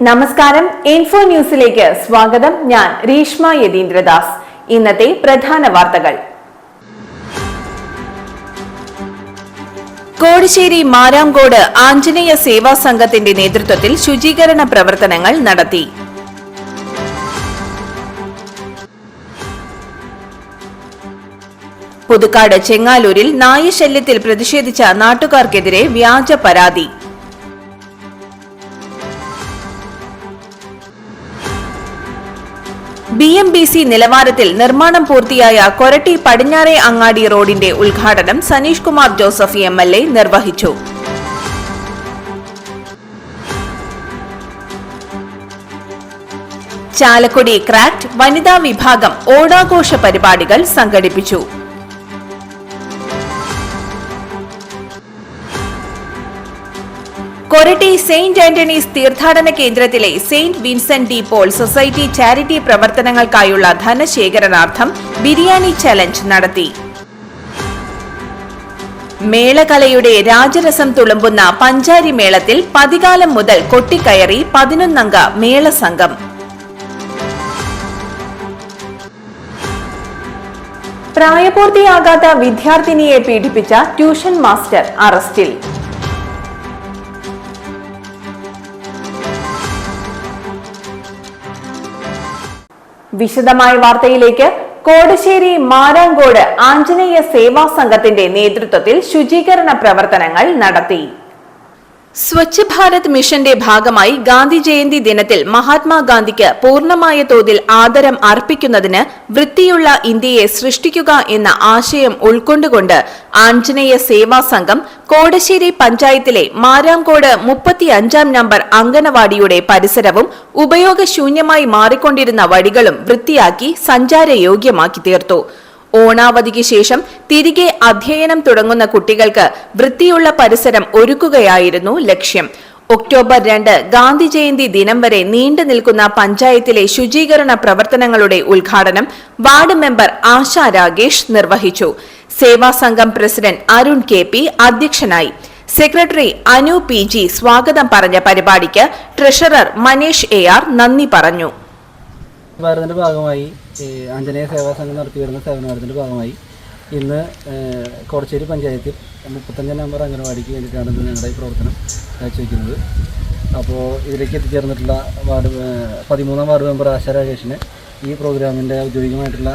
നമസ്കാരം ഇൻഫോ ന്യൂസിലേക്ക് സ്വാഗതം. ഞാൻ രീഷ്മ യതീന്ദ്രദാസ്. ഇന്നത്തെ പ്രധാന വാർത്തകൾ. കോടിശ്ശേരി മാരാംകോട് ആഞ്ജനേയ സേവാ സംഘത്തിന്റെ നേതൃത്വത്തിൽ ശുചീകരണ പ്രവർത്തനങ്ങൾ നടത്തി. പുതുക്കാട് ചെങ്ങാലൂരിൽ നായശല്യത്തിൽ പ്രതിഷേധിച്ച നാട്ടുകാർക്കെതിരെ വ്യാജ പരാതി. ബി എം ബി സി നിലവാരത്തിൽ നിർമ്മാണം പൂർത്തിയായ കൊരട്ടി പടിഞ്ഞാറെ അങ്ങാടി റോഡിന്റെ ഉദ്ഘാടനം Saneesh Kumar Joseph M L A നിർവഹിച്ചു. ചാലക്കുടി ക്രാക്ട് വനിതാ വിഭാഗം ഓണാഘോഷ പരിപാടികൾ സംഘടിപ്പിച്ചു. കൊരട്ടി സെയിന്റ് ആന്റണീസ് തീർത്ഥാടന കേന്ദ്രത്തിലെ saint Vincent de Paul society charity പ്രവർത്തനങ്ങൾക്കായുള്ള ധനശേഖരണാർത്ഥം ബിരിയാണി ചലഞ്ച് നടത്തി. മേളകലയുടെ രാജരസം തുളുമ്പുന്ന പഞ്ചാരി മേളത്തിൽ പതികാലം മുതൽ കൊട്ടിക്കയറി പതിനൊന്നംഗ മേള സംഘം. പ്രായപൂർത്തിയാകാത്ത വിദ്യാർത്ഥിനിയെ പീഡിപ്പിച്ച ട്യൂഷൻ മാസ്റ്റർ അറസ്റ്റിൽ. വിശദമായ വാർത്തയിലേക്ക് കോടശ്ശേരി മാരാങ്കോട് ആഞ്ജനേയ സേവാ സംഘത്തിന്റെ നേതൃത്വത്തിൽ ശുചീകരണ പ്രവർത്തനങ്ങൾ നടത്തി. സ്വച്ഛ് ഭാരത് മിഷന്റെ ഭാഗമായി ഗാന്ധി ജയന്തി ദിനത്തിൽ മഹാത്മാഗാന്ധിക്ക് പൂർണമായ തോതിൽ ആദരം അർപ്പിക്കുന്നതിന് വൃത്തിയുള്ള ഇന്ത്യയെ സൃഷ്ടിക്കുക എന്ന ആശയം ഉൾക്കൊണ്ടുകൊണ്ട് ആഞ്ജനേയ സേവാ സംഘം കോടശ്ശേരി പഞ്ചായത്തിലെ മാരാംകോട് മുപ്പത്തിയഞ്ചാം നമ്പർ അങ്കണവാടിയുടെ പരിസരവും ഉപയോഗശൂന്യമായി മാറിക്കൊണ്ടിരുന്ന വഴികളും വൃത്തിയാക്കി സഞ്ചാരയോഗ്യമാക്കി തീർത്തു. ഓണാവധിക്ക് ശേഷം തിരികെ അധ്യയനം തുടങ്ങുന്ന കുട്ടികൾക്ക് വൃത്തിയുള്ള പരിസരം ഒരുക്കുകയായിരുന്നു ലക്ഷ്യം. ഒക്ടോബർ രണ്ട് ഗാന്ധി ജയന്തി ദിനം വരെ നീണ്ടു നിൽക്കുന്ന പഞ്ചായത്തിലെ ശുചീകരണ പ്രവർത്തനങ്ങളുടെ ഉദ്ഘാടനം വാർഡ് മെമ്പർ ആശ രാഗേഷ് നിർവഹിച്ചു. സേവാ സംഘം പ്രസിഡന്റ് അരുൺ കെ പി അധ്യക്ഷനായി. സെക്രട്ടറി അനു പി ജി സ്വാഗതം പറഞ്ഞ പരിപാടിക്ക് ട്രഷറർ മനീഷ് എ ആർ നന്ദി പറഞ്ഞു. ആഞ്ജനേയ സേവാ സംഘം നടത്തി വരുന്ന സേവനവാരത്തിന്റെ ഭാഗമായി ഇന്ന് കോടച്ചേരി പഞ്ചായത്തിൽ മുപ്പത്തഞ്ചാം നമ്പർ അംഗനവാടിക്ക് വേണ്ടിയിട്ടാണ് ഇന്ന് ഞങ്ങളുടെ ഈ പ്രവർത്തനം കാഴ്ചവെക്കുന്നത്. അപ്പോൾ ഇതിലേക്ക് എത്തിച്ചേർന്നിട്ടുള്ള വാർഡ് പതിമൂന്നാം വാർഡ് മെമ്പർ ആശ രാജേഷിന് ഈ പ്രോഗ്രാമിന്റെ ഔദ്യോഗികമായിട്ടുള്ള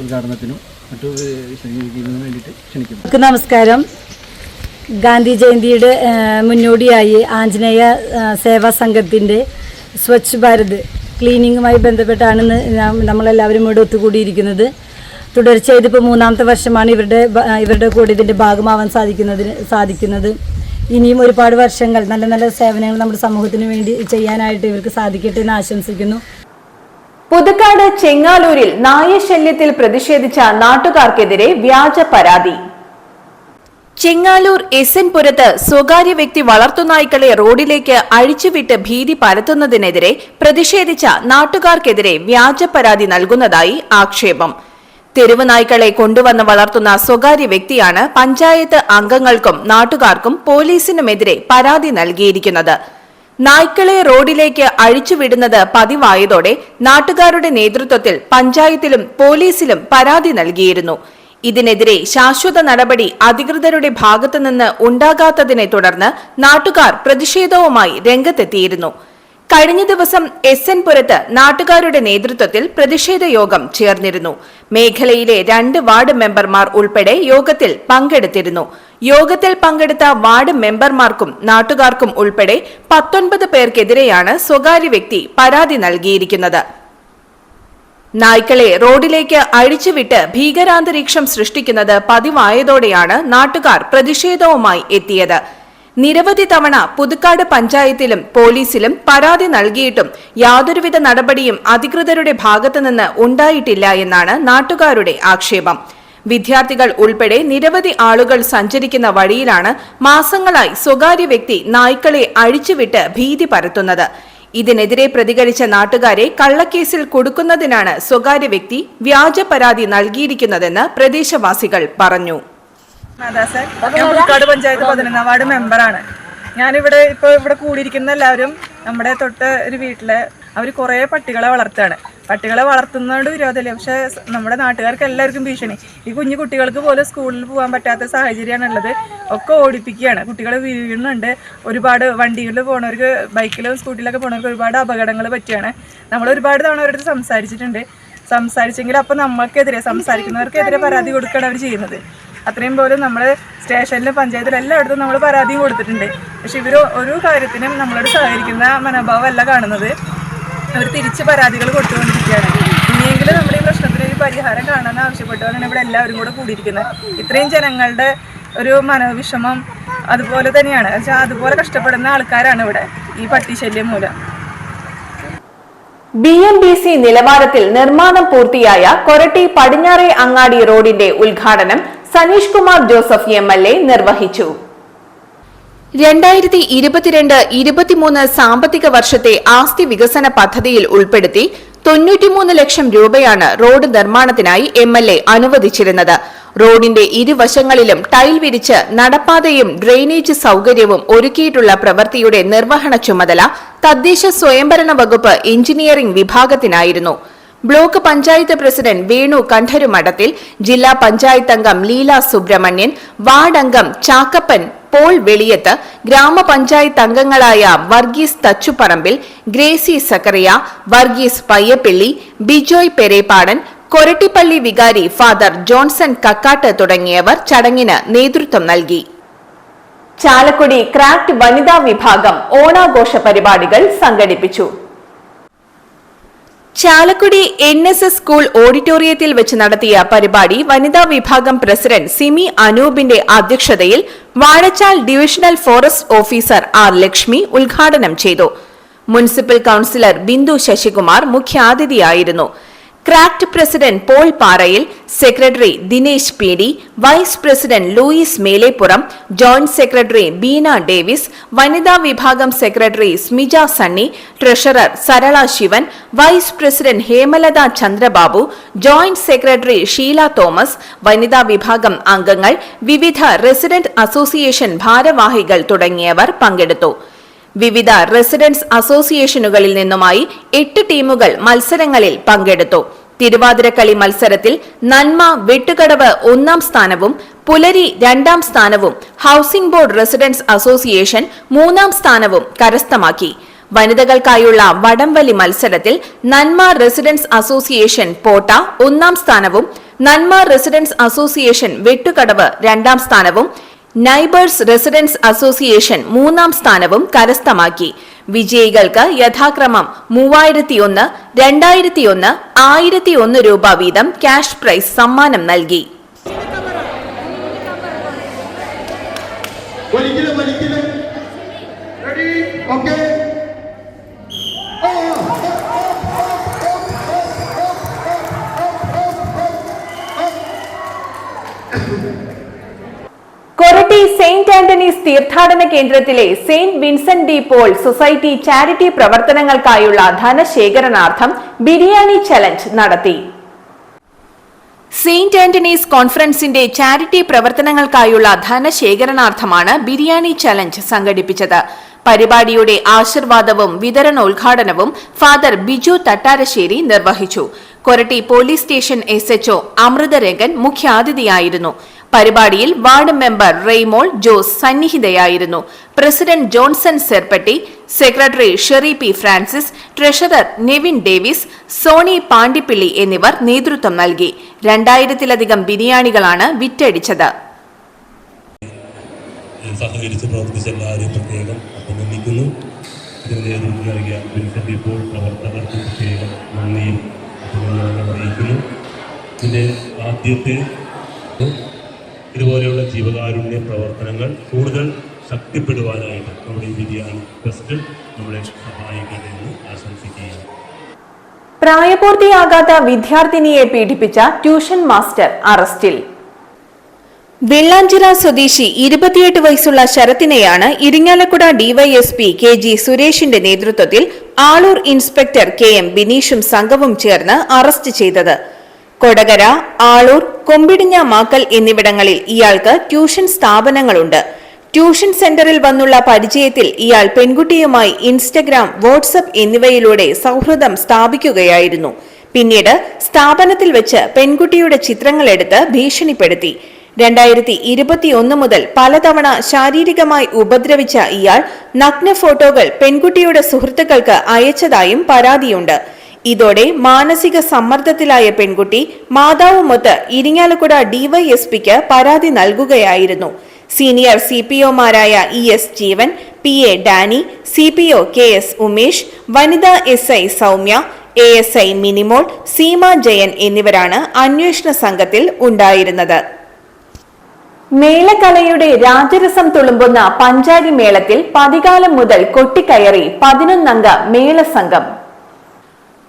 ഉദ്ഘാടനത്തിനും മറ്റു വിശദീകരിക്കുന്നതിനും വേണ്ടിയിട്ട് ക്ഷണിക്കുന്നു. നമസ്കാരം. ഗാന്ധി ജയന്തിയുടെ മുന്നോടിയായി ആഞ്ജനേയ സേവാ സംഘത്തിന്റെ സ്വച്ഛ് ഭാരത് ക്ലീനിങ്ങുമായി ബന്ധപ്പെട്ടാണ് നമ്മളെല്ലാവരും ഇവിടെ ഒത്തുകൂടിയിരിക്കുന്നത്. തുടർച്ചയായി ഇതിപ്പോൾ മൂന്നാമത്തെ വർഷമാണ് ഇവരുടെ ഇവരുടെ കൂടെ ഇതിന്റെ ഭാഗമാവാൻ സാധിക്കുന്നതിന് സാധിക്കുന്നത്. ഇനിയും ഒരുപാട് വർഷങ്ങൾ നല്ല നല്ല സേവനങ്ങൾ നമ്മുടെ സമൂഹത്തിന് വേണ്ടി ചെയ്യാനായിട്ട് ഇവർക്ക് സാധിക്കട്ടെ എന്ന് ആശംസിക്കുന്നു. പുതുക്കാട് ചെങ്ങാലൂരിൽ നായശല്യത്തിൽ പ്രതിഷേധിച്ച നാട്ടുകാർക്കെതിരെ വ്യാജ പരാതി. ചെങ്ങാലൂർ എസ് എൻ പുരത്ത് സ്വകാര്യ വ്യക്തി വളർത്തുനായ്ക്കളെ റോഡിലേക്ക് അഴിച്ചുവിട്ട് ഭീതി പരത്തുന്നതിനെതിരെ പ്രതിഷേധിച്ച നാട്ടുകാർക്കെതിരെ വ്യാജ പരാതി നൽകുന്നതായി ആക്ഷേപം. തെരുവ് നായ്ക്കളെ കൊണ്ടുവന്ന് വളർത്തുന്ന സ്വകാര്യ വ്യക്തിയാണ് പഞ്ചായത്ത് അംഗങ്ങൾക്കും നാട്ടുകാർക്കും പോലീസിനുമെതിരെ പരാതി നൽകിയിരിക്കുന്നത്. നായ്ക്കളെ റോഡിലേക്ക് അഴിച്ചുവിടുന്നത് പതിവായതോടെ നാട്ടുകാരുടെ നേതൃത്വത്തിൽ പഞ്ചായത്തിലും പോലീസിലും പരാതി നൽകിയിരുന്നു. ഇതിനെതിരെ ശാശ്വത നടപടി അധികൃതരുടെ ഭാഗത്തുനിന്ന് ഉണ്ടാകാത്തതിനെ തുടർന്ന് നാട്ടുകാർ പ്രതിഷേധവുമായി രംഗത്തെത്തിയിരുന്നു. കഴിഞ്ഞ ദിവസം എസ് എൻ പുരത്ത് നാട്ടുകാരുടെ നേതൃത്വത്തിൽ പ്രതിഷേധ യോഗം ചേർന്നിരുന്നു. മേഖലയിലെ രണ്ട് വാർഡ് മെമ്പർമാർ ഉൾപ്പെടെ യോഗത്തിൽ പങ്കെടുത്തിരുന്നു. യോഗത്തിൽ പങ്കെടുത്ത വാർഡ് മെമ്പർമാർക്കും നാട്ടുകാർക്കും ഉൾപ്പെടെ പത്തൊൻപത് പേർക്കെതിരെയാണ് സ്വകാര്യ വ്യക്തി പരാതി നൽകിയിരിക്കുന്നത്. നായ്ക്കളെ റോഡിലേക്ക് അഴിച്ചുവിട്ട് ഭീകരാന്തരീക്ഷം സൃഷ്ടിക്കുന്നത് പതിവായതോടെയാണ് നാട്ടുകാർ പ്രതിഷേധവുമായി എത്തിയത്. നിരവധി തവണ പുതുക്കാട് പഞ്ചായത്തിലും പോലീസിലും പരാതി നൽകിയിട്ടും യാതൊരുവിധ നടപടിയും അധികൃതരുടെ ഭാഗത്തുനിന്ന് ഉണ്ടായിട്ടില്ല എന്നാണ് നാട്ടുകാരുടെ ആക്ഷേപം. വിദ്യാർത്ഥികൾ ഉൾപ്പെടെ നിരവധി ആളുകൾ സഞ്ചരിക്കുന്ന വഴിയിലാണ് മാസങ്ങളായി സ്വകാര്യ വ്യക്തി നായ്ക്കളെ അഴിച്ചുവിട്ട് ഭീതി പരത്തുന്നത്. ഇതിനെതിരെ പ്രതികരിച്ച നാട്ടുകാരെ കള്ളക്കേസിൽ കൊടുക്കുന്നതിനാണ് സ്വകാര്യ വ്യക്തി വ്യാജ പരാതി നൽകിയിരിക്കുന്നതെന്ന് പ്രദേശവാസികൾ പറഞ്ഞു. ഞാൻ പഞ്ചായത്ത് വാർഡ് മെമ്പറാണ്. ഞാനിവിടെ ഇപ്പോൾ ഇവിടെ കൂടിയിരിക്കുന്ന എല്ലാവരും നമ്മുടെ തൊട്ട് ഒരു വീട്ടിലെ അവർ കുറേ പട്ടികളെ വളർത്തുകയാണ്. പട്ടികളെ വളർത്തുന്നതുകൊണ്ട് വിരോധമില്ല? പക്ഷെ നമ്മുടെ നാട്ടുകാർക്ക് എല്ലാവർക്കും ഭീഷണി. ഈ കുഞ്ഞു കുട്ടികൾക്ക് പോലും സ്കൂളിൽ പോകാൻ പറ്റാത്ത സാഹചര്യമാണ് ഉള്ളത് ഒക്കെ ഓടിപ്പിക്കുകയാണ്. കുട്ടികൾ വീഴുന്നുണ്ട്. ഒരുപാട് വണ്ടികളിൽ പോണവർക്ക് ബൈക്കിലും സ്കൂട്ടിലൊക്കെ പോണവർക്ക് ഒരുപാട് അപകടങ്ങൾ പറ്റുകയാണ്. നമ്മൾ ഒരുപാട് തവണ അവരുടെ സംസാരിച്ചിട്ടുണ്ട്. സംസാരിച്ചെങ്കിൽ അപ്പം നമ്മൾക്കെതിരെ സംസാരിക്കുന്നവർക്കെതിരെ പരാതി കൊടുക്കുകയാണ് അവർ ചെയ്യുന്നത്. അത്രയും പോലും നമ്മൾ സ്റ്റേഷനിലും പഞ്ചായത്തിലും എല്ലായിടത്തും നമ്മൾ പരാതിയും കൊടുത്തിട്ടുണ്ട്. പക്ഷെ ഇവർ ഒരു കാര്യത്തിനും നമ്മളോട് സഹകരിക്കുന്ന മനോഭാവമല്ല കാണുന്നത്. അവർ തിരിച്ച് പരാതികൾ കൊടുത്തുകൊണ്ടിരിക്കുകയാണ്. ഇനിയെങ്കിലും നമ്മുടെ ഈ പ്രശ്നത്തിന് ഒരു പരിഹാരം കാണാൻ ആവശ്യപ്പെട്ടുകൊണ്ടാണ് ഇവിടെ എല്ലാവരും കൂടെ കൂടിയിരിക്കുന്നത്. ഇത്രയും ജനങ്ങളുടെ ഒരു മനോവിഷമം അതുപോലെ തന്നെയാണ്. വെച്ചാൽ അതുപോലെ കഷ്ടപ്പെടുന്ന ആൾക്കാരാണ് ഇവിടെ ഈ പട്ടിശല്യം മൂലം. ബി എം ബി സി നിലവാരത്തിൽ നിർമ്മാണം പൂർത്തിയായ കൊരട്ടി പടിഞ്ഞാറേ അങ്ങാടി റോഡിന്റെ ഉദ്ഘാടനം Saneesh Kumar Joseph M L A നിർവഹിച്ചു. രണ്ടായിരത്തി ഇരുപത്തിരണ്ട് ഇരുപത്തിമൂന്ന് സാമ്പത്തിക വർഷത്തെ ആസ്തി വികസന പദ്ധതിയിൽ ഉൾപ്പെടുത്തി തൊണ്ണൂറ്റിമൂന്ന് ലക്ഷം രൂപയാണ് റോഡ് നിർമ്മാണത്തിനായി എം എൽ എ അനുവദിച്ചിരുന്നത്. റോഡിന്റെ ഇരുവശങ്ങളിലും ടൈൽ വിരിച്ച് നടപ്പാതയും ഡ്രെയിനേജ് സൌകര്യവും ഒരുക്കിയിട്ടുള്ള പ്രവൃത്തിയുടെ നിർവഹണ ചുമതല തദ്ദേശ സ്വയംഭരണ വകുപ്പ് എഞ്ചിനീയറിംഗ് വിഭാഗത്തിനായിരുന്നു. ബ്ലോക്ക് പഞ്ചായത്ത് പ്രസിഡന്റ് വേണു കണ്ഠരുമഠത്തിൽ ജില്ലാ പഞ്ചായത്ത് അംഗം ലീല സുബ്രഹ്മണ്യൻ വാർഡ് അംഗം ചാക്കപ്പൻ പോൾ വെളിയത്ത് ഗ്രാമപഞ്ചായത്ത് അംഗങ്ങളായ വർഗീസ് തച്ചുപറമ്പിൽ ഗ്രേസി സക്കറിയ വർഗീസ് പയ്യപ്പിള്ളി ബിജോയ് പെരേപ്പാടൻ കൊരട്ടിപ്പള്ളി വികാരി ഫാദർ ജോൺസൺ കക്കാട്ട് തുടങ്ങിയവർ ചടങ്ങിന് നേതൃത്വം നൽകി. ചാലക്കുടി ക്രാഫ്റ്റ് വനിതാ വിഭാഗം ഓണാഘോഷ പരിപാടികൾ സംഘടിപ്പിച്ചു. Chalakudy N S S school ഓഡിറ്റോറിയത്തിൽ വെച്ച് നടത്തിയ പരിപാടി വനിതാ വിഭാഗം പ്രസിഡന്റ് സിമി അനൂപിന്റെ അധ്യക്ഷതയിൽ Vazhachal divisional forest officer R Lakshmi ഉദ്ഘാടനം ചെയ്തു. Municipal councillor Bindu Sasikumar മുഖ്യാതിഥിയായിരുന്നു. Craft president Paul Parayil secretary Dinesh P D vice president Louis Melepuram joint secretary Beena Davis വനിതാ വിഭാഗം secretary Smija Sunny treasurer Sarala Sivan vice president Hemalatha Chandrababu joint secretary Sheela Thomas വനിതാ വിഭാഗം അംഗങ്ങൾ വിവിധ resident association ഭാരവാഹികൾ തുടങ്ങിയവർ പങ്കെടുത്തു. വിവിധ റെസിഡൻസ് അസോസിയേഷനുകളിൽ നിന്നുമായി എട്ട് ടീമുകൾ മത്സരങ്ങളിൽ പങ്കെടുത്തു. തിരുവാതിരക്കളി മത്സരത്തിൽ നന്മ വെട്ടുകടവ് ഒന്നാം സ്ഥാനവും പുലരി രണ്ടാം സ്ഥാനവും ഹൌസിംഗ് ബോർഡ് റെസിഡൻസ് അസോസിയേഷൻ മൂന്നാം സ്ഥാനവും കരസ്ഥമാക്കി. വനിതകൾക്കായുള്ള വടംവലി മത്സരത്തിൽ നന്മ റെസിഡൻസ് അസോസിയേഷൻ പോട്ട ഒന്നാം സ്ഥാനവും നന്മ റെസിഡൻസ് അസോസിയേഷൻ വെട്ടുകടവ് രണ്ടാം സ്ഥാനവും നൈബേഴ്സ് റെസിഡൻസ് അസോസിയേഷൻ മൂന്നാം സ്ഥാനവും കരസ്ഥമാക്കി. വിജയികൾക്ക് യഥാക്രമം മൂവായിരത്തിയൊന്ന് രണ്ടായിരത്തിയൊന്ന് ആയിരത്തിയൊന്ന് രൂപ വീതം ക്യാഷ് പ്രൈസ് സമ്മാനം നൽകി. ഒരിക്കലും ഒരിക്കലും. റെഡി ഓക്കെ സെയിന്റ് തീർത്ഥാടന കേന്ദ്രത്തിലെ saint Vincent de Paul society charity പ്രവർത്തനങ്ങൾക്കായുള്ള ധനശേഖരണാർത്ഥം ബിരിയാണി ചലഞ്ച് നടത്തി. സെയിന്റ് ആന്റണീസ് കോൺഫറൻസിന്റെ ചാരിറ്റി പ്രവർത്തനങ്ങൾക്കായുള്ള ധനശേഖരണാർത്ഥമാണ് ബിരിയാണി ചലഞ്ച് സംഘടിപ്പിച്ചത്. പരിപാടിയുടെ ആശീർവാദവും വിതരണോദ്ഘാടനവും ഫാദർ ബിജു തട്ടാരശ്ശേരി നിർവഹിച്ചു. Koratty police station S H O Amritharangan മുഖ്യാതിഥിയായിരുന്നു. പരിപാടിയിൽ ward member Reymol Jose സന്നിഹിതയായിരുന്നു. President Johnson Serpatty secretary Sherry P Francis treasurer Nevin Davis Sony Pandipilly എന്നിവർ നേതൃത്വം നൽകി. രണ്ടായിരത്തിലധികം ബിരിയാണികളാണ് വിറ്റഴിച്ചത്. ആദ്യത്തെ ഇതുപോലെയുള്ള ജീവകാരുണ്യ പ്രവർത്തനങ്ങൾ കൂടുതൽ ശക്തിപ്പെടുവാനായിട്ട് നമ്മുടെ ഈ ബിരിയാണി ഫെസ്റ്റ് നമ്മളെ സഹായിക്കട്ടെ എന്ന് ആശംസിക്കുകയാണ്. പ്രായപൂർത്തിയാകാത്ത വിദ്യാർത്ഥിനിയെ പീഡിപ്പിച്ച ട്യൂഷൻ മാസ്റ്റർ അറസ്റ്റിൽ. വെള്ളാഞ്ചിറ സ്വദേശി ഇരുപത്തിയെട്ട് വയസ്സുള്ള ശരത്തിനെയാണ് Irinjalakuda D Y S P K G സുരേഷിന്റെ നേതൃത്വത്തിൽ ആളൂർ ഇൻസ്പെക്ടർ കെ എം ബിനീഷും സംഘവും ചേർന്ന് അറസ്റ്റ് ചെയ്തത്. കൊടകര ആളൂർ കൊമ്പിടിഞ്ഞ മാക്കൽ എന്നിവിടങ്ങളിൽ ഇയാൾക്ക് ട്യൂഷൻ സ്ഥാപനങ്ങളുണ്ട്. ട്യൂഷൻ സെന്ററിൽ വന്നുള്ള പരിചയത്തിൽ ഇയാൾ പെൺകുട്ടിയുമായി ഇൻസ്റ്റഗ്രാം വാട്സപ്പ് എന്നിവയിലൂടെ സൗഹൃദം സ്ഥാപിക്കുകയായിരുന്നു. പിന്നീട് സ്ഥാപനത്തിൽ വെച്ച് പെൺകുട്ടിയുടെ ചിത്രങ്ങളെടുത്ത് ഭീഷണിപ്പെടുത്തി. രണ്ടായിരത്തി ഇരുപത്തിയൊന്ന് മുതൽ പലതവണ ശാരീരികമായി ഉപദ്രവിച്ച ഇയാൾ നഗ്ന ഫോട്ടോകൾ പെൺകുട്ടിയുടെ സുഹൃത്തുക്കൾക്ക് അയച്ചതായും പരാതിയുണ്ട്. ഇതോടെ മാനസിക സമ്മർദ്ദത്തിലായ പെൺകുട്ടി മാതാവുമൊത്ത് ഇരിങ്ങാലക്കുട ഡിവൈഎസ്പിക്ക് പരാതി നൽകുകയായിരുന്നു. Senior C P ഒമാരായ E S Jeevan P A Dani C P O K S Umesh വനിതാ S I Soumya A S I Minimol Seema Jayan എന്നിവരാണ് അന്വേഷണ സംഘത്തിൽ ഉണ്ടായിരുന്നത്. മേളകലയുടെ രാജരസം തുളുമ്പുന്ന പഞ്ചാരി മേളത്തിൽ പതികാലം മുതൽ കൊട്ടിക്കയറി പതിനൊന്നംഗ മേളസംഘം.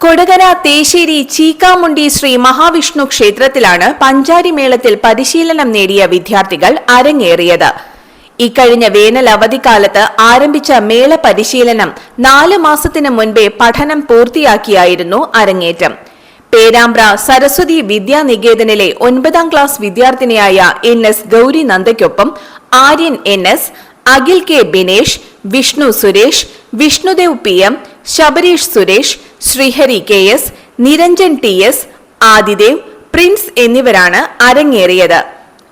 കൊടകര തേശ്ശേരി ചീക്കാമുണ്ടി ശ്രീ മഹാവിഷ്ണു ക്ഷേത്രത്തിലാണ് പഞ്ചാരി മേളത്തിൽ പരിശീലനം നേടിയ വിദ്യാർത്ഥികൾ അരങ്ങേറിയത്. ഇക്കഴിഞ്ഞ വേനൽ അവധിക്കാലത്ത് ആരംഭിച്ച മേള പരിശീലനം നാല് മാസത്തിനു മുൻപേ പഠനം പൂർത്തിയാക്കിയായിരുന്നു അരങ്ങേറ്റം. പേരാമ്പ്ര സരസ്വതി വിദ്യാനികേതനിലെ ഒൻപതാം ക്ലാസ് വിദ്യാർത്ഥിനിയായ N S Gauri നന്ദയ്ക്കൊപ്പം Aryan N S Akhil K Binesh Vishnu Suresh Vishnudev P M Sabareesh Suresh Sreehari K S Niranjan T S Adidev Prince എന്നിവരാണ് അരങ്ങേറിയത്.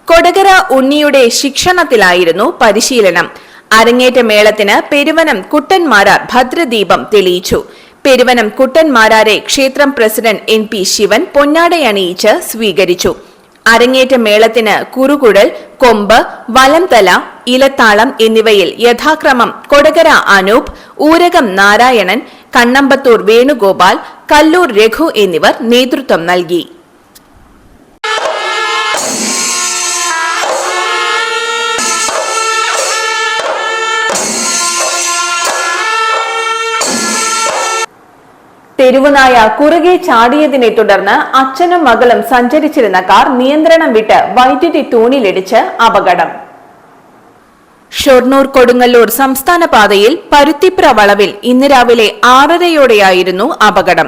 കൊടകര ഉണ്ണിയുടെ ശിക്ഷണത്തിലായിരുന്നു പരിശീലനം. അരങ്ങേറ്റ മേളത്തിന് പെരുവനം കുട്ടന്മാരാർ ഭദ്രദീപം തെളിയിച്ചു. പെരുവനം കുട്ടന്മാരാരെ ക്ഷേത്രം പ്രസിഡന്റ് എൻ പി ശിവൻ പൊന്നാടയണിയിച്ച് സ്വീകരിച്ചു. അരങ്ങേറ്റ മേളത്തിന് കുറുകുഴൽ കൊമ്പ് വലംതല ഇലത്താളം എന്നിവയിൽ യഥാക്രമം കൊടകര അനൂപ് ഊരകം നാരായണൻ കണ്ണമ്പത്തൂർ വേണുഗോപാൽ കല്ലൂർ രഘു എന്നിവർ നേതൃത്വം നൽകി. തെരുവുനായ കുറുകെ ചാടിയതിനെ തുടർന്ന് അച്ഛനും മകളും സഞ്ചരിച്ചിരുന്ന കാർ നിയന്ത്രണം വിട്ട് വൈദ്യുതി തൂണിലിടിച്ച് അപകടം. ഷൊർണൂർ കൊടുങ്ങല്ലൂർ സംസ്ഥാന പാതയിൽ പരുത്തിപ്ര വളവിൽ ഇന്ന് രാവിലെ ആറരയോടെയായിരുന്നു അപകടം.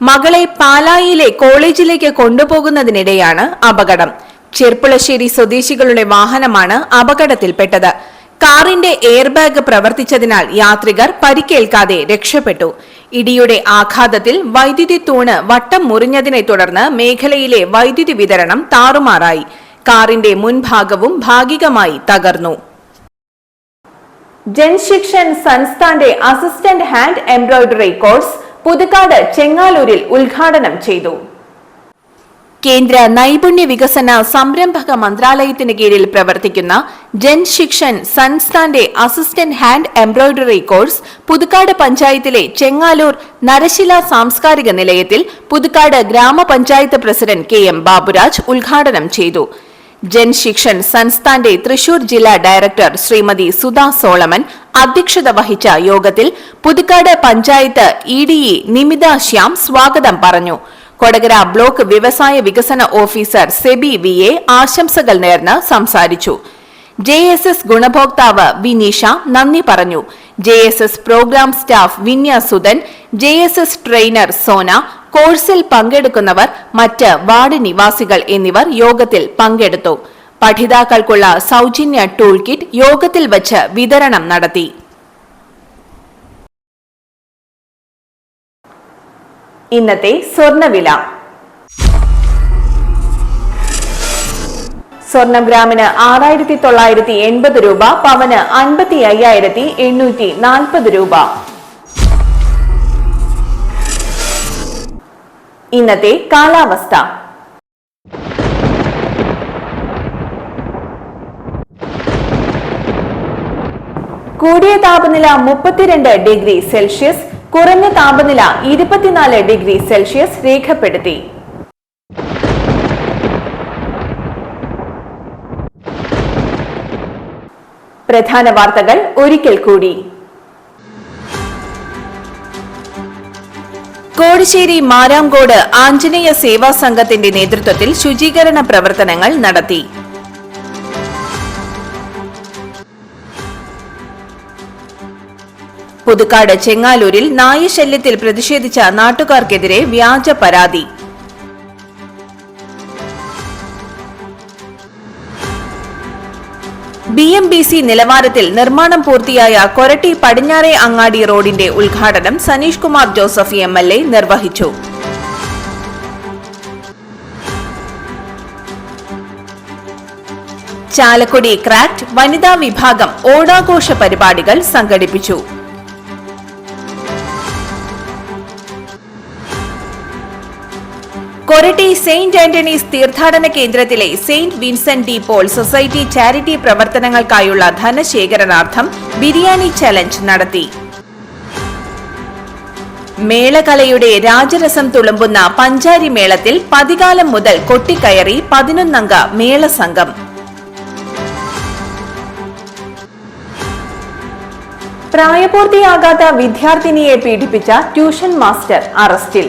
മകളെ പാലായിലെ കോളേജിലേക്ക് കൊണ്ടുപോകുന്നതിനിടെയാണ് അപകടം. ചെർപ്പുളശ്ശേരി സ്വദേശികളുടെ വാഹനമാണ് അപകടത്തിൽപ്പെട്ടത്. കാറിന്റെ എയർബാഗ് പ്രവർത്തിച്ചതിനാൽ യാത്രികർ പരിക്കേൽക്കാതെ രക്ഷപ്പെട്ടു. ഇടിയുടെ ആഘാതത്തിൽ വൈദ്യുതി തൂണ് വട്ടം മുറിഞ്ഞതിനെ തുടർന്ന് മേഖലയിലെ വൈദ്യുതി വിതരണം താറുമാറായി. കാറിന്റെ മുൻഭാഗവും ഭാഗികമായി തകർന്നു. Jan Shikshan സൻസ്ഥാന്റെ assistant hand embroidery course Puthukkad ചെങ്ങാലൂരിൽ ഉദ്ഘാടനം ചെയ്തു. കേന്ദ്ര നൈപുണ്യ വികസന സംരംഭക മന്ത്രാലയത്തിന് കീഴിൽ പ്രവർത്തിക്കുന്ന Jan Shikshan സൻസ്ഥാന്റെ assistant hand embroidery course Puthukkad പഞ്ചായത്തിലെ ചെങ്ങാലൂർ നരശില സാംസ്കാരിക നിലയത്തിൽ പുതുക്കാട് ഗ്രാമപഞ്ചായത്ത് പ്രസിഡന്റ് കെ എം ബാബുരാജ് ഉദ്ഘാടനം ചെയ്തു. ജൻ ശിക്ഷൻ സൻസ്ഥാന്റെ തൃശൂർ ജില്ലാ ഡയറക്ടർ ശ്രീമതി സുധാ സോളമൻ അധ്യക്ഷത വഹിച്ച യോഗത്തിൽ പുതുക്കാട് പഞ്ചായത്ത് ഇ ഡി നിമിത ശ്യാം സ്വാഗതം പറഞ്ഞു. കൊടകര ബ്ലോക്ക് വ്യവസായ വികസന ഓഫീസർ സെബി വി എ ആശംസകൾ നേർന്ന് സംസാരിച്ചു. ജെ എസ് എസ് ഗുണഭോക്താവ് വിനീഷ നന്ദി പറഞ്ഞു. J S S programme staff Vinya Sudhan J S S trainer Sona കോഴ്സിൽ പങ്കെടുക്കുന്നവർ മറ്റ് വാർഡ് നിവാസികൾ എന്നിവർ യോഗത്തിൽ പങ്കെടുത്തു. പഠിതാക്കൾക്കുള്ള സൗജന്യ ടൂൾ കിറ്റ് യോഗത്തിൽ വച്ച് വിതരണം നടത്തി. ഇന്നത്തെ സ്വർണവില. സ്വർണം ഗ്രാമിന് ആറായിരത്തി തൊള്ളായിരത്തി എൺപത് രൂപ പവന് അൻപത്തി അയ്യായിരത്തി എണ്ണൂറ്റി നാൽപ്പത് രൂപ. ഇന്നത്തെ കാലാവസ്ഥ. കൂടിയ താപനില മുപ്പത്തിരണ്ട് ഡിഗ്രി സെൽഷ്യസ് കുറഞ്ഞ താപനില ഇരുപത്തിനാല് ഡിഗ്രി സെൽഷ്യസ് രേഖപ്പെടുത്തി. പ്രധാന വാർത്തകൾ ഒരിക്കൽ കൂടി. കോടിശ്ശേരി മാരാംകോട് ആഞ്ജനേയ സേവാ സംഘത്തിന്റെ നേതൃത്വത്തിൽ ശുചീകരണ പ്രവർത്തനങ്ങൾ നടത്തി. പുതുക്കാട് ചെങ്ങാലൂരിൽ നായശല്യത്തിൽ പ്രതിഷേധിച്ച നാട്ടുകാർക്കെതിരെ വ്യാജ പരാതി. ബി എം ബി സി നിലവാരത്തിൽ നിർമ്മാണം പൂർത്തിയായ കൊരട്ടി പടിഞ്ഞാറെ അങ്ങാടി റോഡിന്റെ ഉദ്ഘാടനം Saneesh Kumar Joseph M L A നിർവഹിച്ചു. ചാലക്കുടി ക്രാഫ്റ്റ് വനിതാ വിഭാഗം ഓണാഘോഷ പരിപാടികൾ സംഘടിപ്പിച്ചു. കൊരട്ടി സെയിന്റ് ആന്റണീസ് തീർത്ഥാടന കേന്ദ്രത്തിലെ saint Vincent de Paul society charity പ്രവർത്തനങ്ങൾക്കായുള്ള ധനശേഖരണാർത്ഥം ബിരിയാണി ചലഞ്ച് നടത്തി. മേളകലയുടെ രാജരസം തുളുമ്പുന്ന പഞ്ചാരി മേളത്തിൽ പതികാലം മുതൽ കൊട്ടിക്കയറി പതിനൊന്നംഗ മേളസംഘം. പ്രായപൂർത്തിയാകാത്ത വിദ്യാർത്ഥിനിയെ പീഡിപ്പിച്ച ട്യൂഷൻ മാസ്റ്റർ അറസ്റ്റിൽ.